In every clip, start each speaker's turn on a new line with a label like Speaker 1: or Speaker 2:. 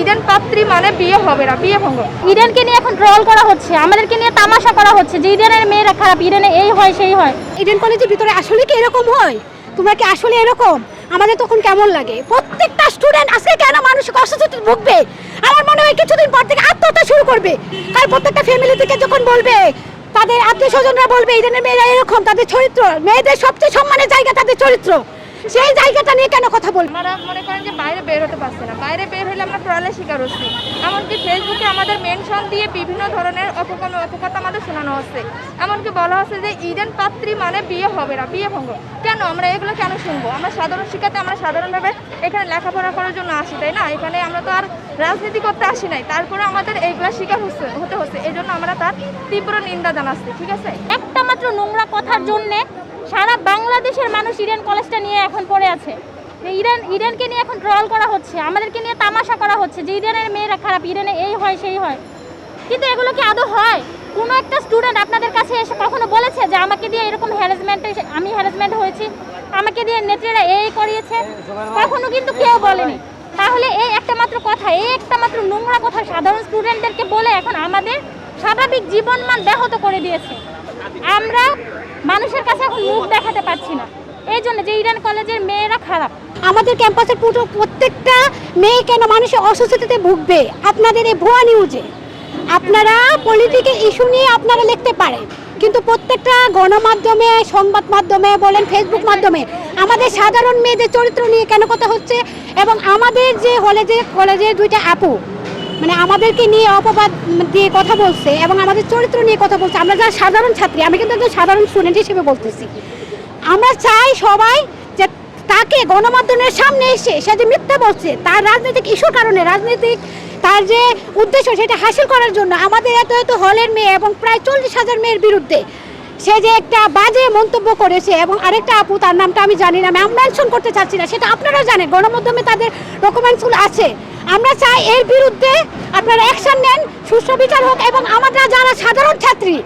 Speaker 1: Eden পাত্রী মানে বিয়ে হবে না, বিয়ে ভঙ্গ।
Speaker 2: ইডেনকে নিয়ে এখন ট্রল করা হচ্ছে, আমাদেরকে নিয়ে তামাশা করা হচ্ছে যে ইডেনের মেয়েরা খারাপ, ইডেনে এই হয়, সেই হয়।
Speaker 3: ইডেন কলেজের ভিতরে আসলে কি এরকম হয়? তোমরা কি আসলে এরকম? আমাদের তখন কেমন লাগে? প্রত্যেকটা স্টুডেন্ট আজকে কেন মানসিক অসুস্থতা ভুগবে? আমার মনে হয় কিছুদিন পর থেকে আত্মহত্যা শুরু করবে। কারণ প্রত্যেকটা ফ্যামিলি থেকে যখন বলবে, তাদের আত্মীয় স্বজনরা বলবে, ইডেনের মেয়েরা এরকম, তাদের চরিত্র, মেয়েদের সবচেয়ে সম্মানের জায়গা তাদের চরিত্র। সেই জায়গাটা নিয়ে কেন কথা বলবে?
Speaker 1: আমরা মনে করেন যে বাইরে বের হতে পারছে না। বাইরে বের হলে আমরা ট্রলের শিকার হচ্ছি। এমনকি ফেসবুকে আমাদের মেনশন দিয়ে বিভিন্ন ধরনের অপকর্ম অপকথা আমাদের শোনানো হচ্ছে। এমনকি বলা হচ্ছে যে ইডেন পাত্রী মানে বিয়ে হবে না বিয়ে ভঙ্গ। কেন? আমরা এগুলো কেন শুনব? আমরা সাধারণ শিক্ষাতে আমরা সাধারণভাবে এখানে লেখাপড়া করার জন্য আসি তাই না? এখানে আমরা তো আর রাজনীতি করতে আসি নাই। তারপরে আমাদের এইগুলো শিকার হচ্ছে হতে হচ্ছে। এই জন্য আমরা তার তীব্র নিন্দা জানাচ্ছি ঠিক আছে?
Speaker 2: একটা মাত্র নোংরা কথার জন্যে বাংলাদেশের মানুষ ইডেন কলেজটা নিয়ে এখন পড়ে আছে। যে ইডেন ইডেনকে নিয়ে এখন ট্রল করা হচ্ছে, আমাদেরকে নিয়ে তামাশা করা হচ্ছে যে ইডেনের মেয়েরা খারাপ ইডেনে এই হয়, সেই হয়। কিন্তু এগুলো কি আদৌ হয়? কোনো একটা স্টুডেন্ট আপনাদের কাছে এসে কখনো বলেছে যে আমাকে দিয়ে এরকম হ্যারাসমেন্ট আমি হ্যারাসমেন্ট হয়েছি, আমাকে দিয়ে নেত্রীরা এই করিয়েছে? কখনো কিন্তু কেউ বলেনি। তাহলে এই একটা মাত্র কথা, এই একটা মাত্র নোংরা কথা সাধারণ স্টুডেন্টদেরকে বলে এখন আমাদের স্বাভাবিক জীবনমান ব্যাহত করে দিয়েছে। আমরা মানুষের কাছে এখন মুখ দেখাতে পারছি না। এই জন্য যে ইরান কলেজের মেয়েরা খারাপ।
Speaker 3: আমাদের ক্যাম্পাসের পুরো প্রত্যেকটা মেয়ে কেন মানুষের অসুস্থতাতে ভুগবে? আপনাদের এই ভুয়া নিউজে আপনারা পলিটিক্যাল ইস্যু নিয়ে আপনারা লিখতে পারেন। কিন্তু প্রত্যেকটা গণমাধ্যমে, সংবাদ মাধ্যমে বলেন ফেসবুক মাধ্যমে, আমাদের সাধারণ মেয়েদের চরিত্র নিয়ে কেন কথা হচ্ছে? এবং আমাদের যে কলেজে কলেজের দুইটা আপু মানে আমাদেরকে নিয়ে অপবাদ দিয়ে কথা বলছে এবং আমাদের চরিত্র নিয়ে কথা বলছে। আমরা যারা সাধারণ ছাত্রী, আমি কিন্তু একজন সাধারণ স্টুডেন্ট হিসেবে বলতেছি। আমরা চাই সবাই যে তাকে গণমাধ্যমের সামনে এসে সে যে মিথ্যা বলছে, তার রাজনৈতিক ইস্যুর কারণে, রাজনৈতিক তার যে উদ্দেশ্য, সেটা হাসিল করার জন্য আমাদের এত এত হলের মেয়ে এবং প্রায় চল্লিশ হাজার মেয়ের বিরুদ্ধে সে যে একটা বাজে মন্তব্য করেছে এবং আরেকটা আপু, তার নামটা আমি জানি না আমি করতে চাচ্ছি না, সেটা আপনারা জানেন। গণমাধ্যমে তাদের ডকুমেন্টসগুলো আছে। আমরা চাই এর বিরুদ্ধে আপনারা অ্যাকশন নেন, সুষ্ঠু বিচার হোক এবং আমরা যারা সাধারণ ছাত্রী,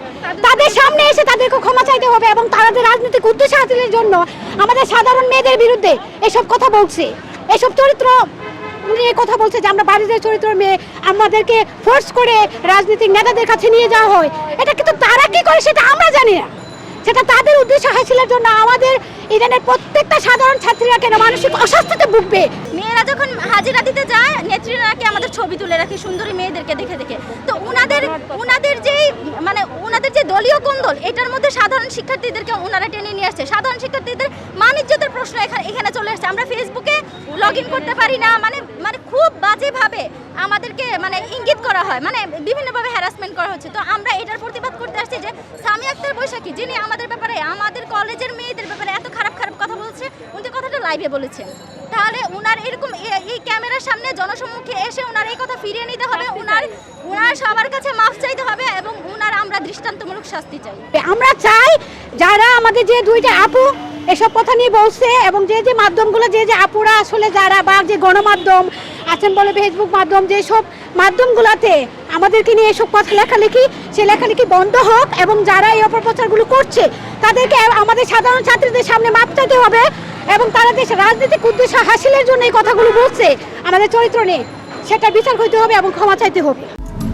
Speaker 3: তাদের সামনে এসে তাদেরকে ক্ষমা চাইতে হবে এবং তাদের রাজনৈতিক উদ্দেশ্য হাসিলের জন্য আমাদের সাধারণ মেয়েদের বিরুদ্ধে এসব কথা বলছে। এসব চরিত্র নিয়ে কথা বলছে যে আমরা বাড়িতে চরিত্র মেয়ে, আমাদেরকে ফোর্স করে রাজনৈতিক নেতাদের কাছে নিয়ে যাওয়া হয়। এটা কিন্তু তারা কি করে সেটা আমরা জানি না। সেটা তাদের উদ্দেশ্য হাসিলের জন্য আমাদের ইরানের প্রত্যেকটা সাধারণ ছাত্রীরা কেন মানসিক অস্বাস্থ্যতে ভুগবে?
Speaker 2: মেয়েরা যখন হাজিরা দিতে যায় নেত্রীরা নাকি আমাদের ছবি তুলে রাখে, সুন্দরী মেয়েদেরকে দেখে দেখে। তো ওনাদের ওনাদের যেই মানে ওনাদের যে দলীয় কোন্দল, এটার মধ্যে সাধারণ শিক্ষার্থীদেরকে ওনারা টেনে নিয়ে আসছে। সাধারণ শিক্ষার্থীদের প্রশ্ন এখানে এখানে চলে আসছে। আমরা ফেসবুকে লগ ইন করতে পারি না। মানে মানে খুব বাজেভাবে আমাদেরকে মানে ইঙ্গিত করা হয়। মানে বিভিন্নভাবে হ্যারাসমেন্ট করা হচ্ছে। তো আমরা এটার প্রতিবাদ করতে আসছি যে সামি আক্তার বৈশাখী যিনি আমাদের ব্যাপারে আমাদের কলেজের মেয়েদের ব্যাপারে এত খারাপ খারাপ কথা বলছে উনি কথাটা লাইভে বলেছেন। তাহলে উনার এরকম এই ক্যামেরার সামনে জনসম্মুখে এসে উনার এই কথা ফিরিয়ে নিতে হবে। উনার উনার সবার কাছে মাফ চাইতে হবে এবং উনার আমরা দৃষ্টান্তমূলক শাস্তি চাই।
Speaker 3: আমরা চাই যারা আমাদের যে দুইটা আপু এসব কথা নিয়ে বলছে এবং যে যে মাধ্যমগুলো, যে যে আপুরা আসলে যারা বা যে গণমাধ্যম আছেন বলে ফেসবুক মাধ্যম যেসব মাধ্যমগুলোতে আমাদেরকে নিয়ে এসব কথা লেখালেখি, সে লেখালেখি বন্ধ হোক এবং যারা এই অপপ্রচারগুলো করছে, তাদেরকে আমাদের সাধারণ ছাত্রীদের সামনে মাপ চাইতে হবে এবং তারা দেশে রাজনৈতিক উদ্দেশ্য হাসিলের জন্য এই কথাগুলো বলছে। আমাদের চরিত্র নিয়ে সেটা বিচার করতে হবে এবং ক্ষমা চাইতে হবে।